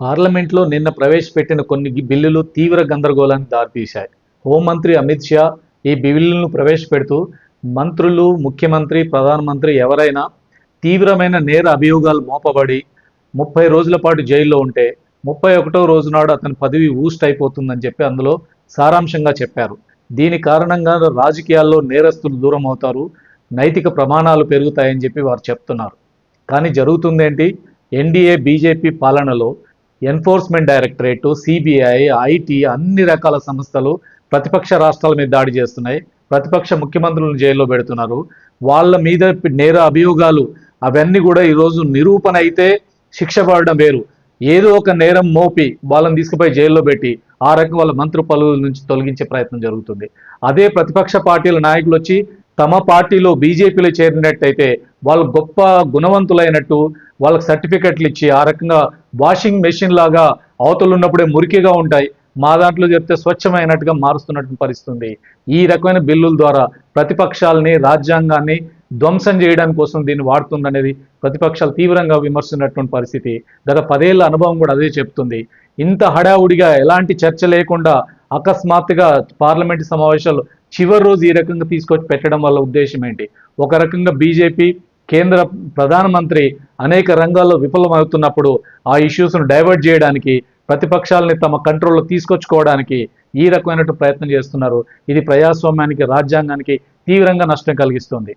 పార్లమెంట్లో నిన్న ప్రవేశపెట్టిన కొన్ని బిల్లులు తీవ్ర గందరగోళానికి దారితీశాయి. హోంమంత్రి అమిత్ షా ఈ బిల్లులను ప్రవేశపెడుతూ మంత్రులు ముఖ్యమంత్రి ప్రధానమంత్రి ఎవరైనా తీవ్రమైన నేర అభియోగాలు మోపబడి ముప్పై రోజుల పాటు జైల్లో ఉంటే ముప్పై ఒకటో రోజు నాడు అతని పదవి ఊస్ట్ అయిపోతుందని చెప్పి అందులో సారాంశంగా చెప్పారు. దీని కారణంగా రాజకీయాల్లో నేరస్తులు దూరం అవుతారు నైతిక ప్రమాణాలు పెరుగుతాయని చెప్పి వారు చెప్తున్నారు. కానీ జరుగుతుందేంటి? ఎన్డీఏ బీజేపీ పాలనలో ఎన్ఫోర్స్మెంట్ డైరెక్టరేటు సిబిఐ ఐటీ అన్ని రకాల సంస్థలు ప్రతిపక్ష రాష్ట్రాల మీద దాడి చేస్తున్నాయి. ప్రతిపక్ష ముఖ్యమంత్రులను జైల్లో పెడుతున్నారు. వాళ్ళ మీద నేర అభియోగాలు అవన్నీ కూడా ఈరోజు నిరూపణ అయితే శిక్ష పడడం వేరు. ఏదో ఒక నేరం మోపి వాళ్ళని తీసుకుపోయి జైల్లో పెట్టి ఆ రకం వాళ్ళ మంత్రి పలువుల నుంచి తొలగించే ప్రయత్నం జరుగుతుంది. అదే ప్రతిపక్ష పార్టీల నాయకులు వచ్చి తమ పార్టీలో బీజేపీలో చేరినట్టయితే వాళ్ళు గొప్ప గుణవంతులైనట్టు వాళ్ళకి సర్టిఫికెట్లు ఇచ్చి ఆ రకంగా వాషింగ్ మెషిన్ లాగా అవతలు ఉన్నప్పుడే మురికిగా ఉంటాయి. మా దాంట్లో చెప్తే స్వచ్ఛమైనట్టుగా మారుస్తున్నట్టు పరిస్థితుంది. ఈ రకమైన బిల్లుల ద్వారా ప్రతిపక్షాలని రాజ్యాంగాన్ని ధ్వంసం చేయడానికి కోసం దీన్ని వాడుతుందనేది ప్రతిపక్షాలు తీవ్రంగా విమర్శిస్తున్నటువంటి పరిస్థితి. గత పదేళ్ళ అనుభవం కూడా అదే చెప్తుంది. ఇంత హడావుడిగా ఎలాంటి చర్చ లేకుండా అకస్మాత్తుగా పార్లమెంటు సమావేశాలు చివరి రోజు ఈ రకంగా తీసుకొచ్చి పెట్టడం వల్ల ఉద్దేశం ఏంటి? ఒక రకంగా బీజేపీ కేంద్ర ప్రధానమంత్రి అనేక రంగాల్లో విఫలమవుతున్నప్పుడు ఆ ఇష్యూస్ను డైవర్ట్ చేయడానికి ప్రతిపక్షాలని తమ కంట్రోల్లో తీసుకొచ్చుకోవడానికి ఈ రకమైనటువంటి ప్రయత్నం చేస్తున్నారు. ఇది ప్రజాస్వామ్యానికి రాజ్యాంగానికి తీవ్రంగా నష్టం కలిగిస్తుంది.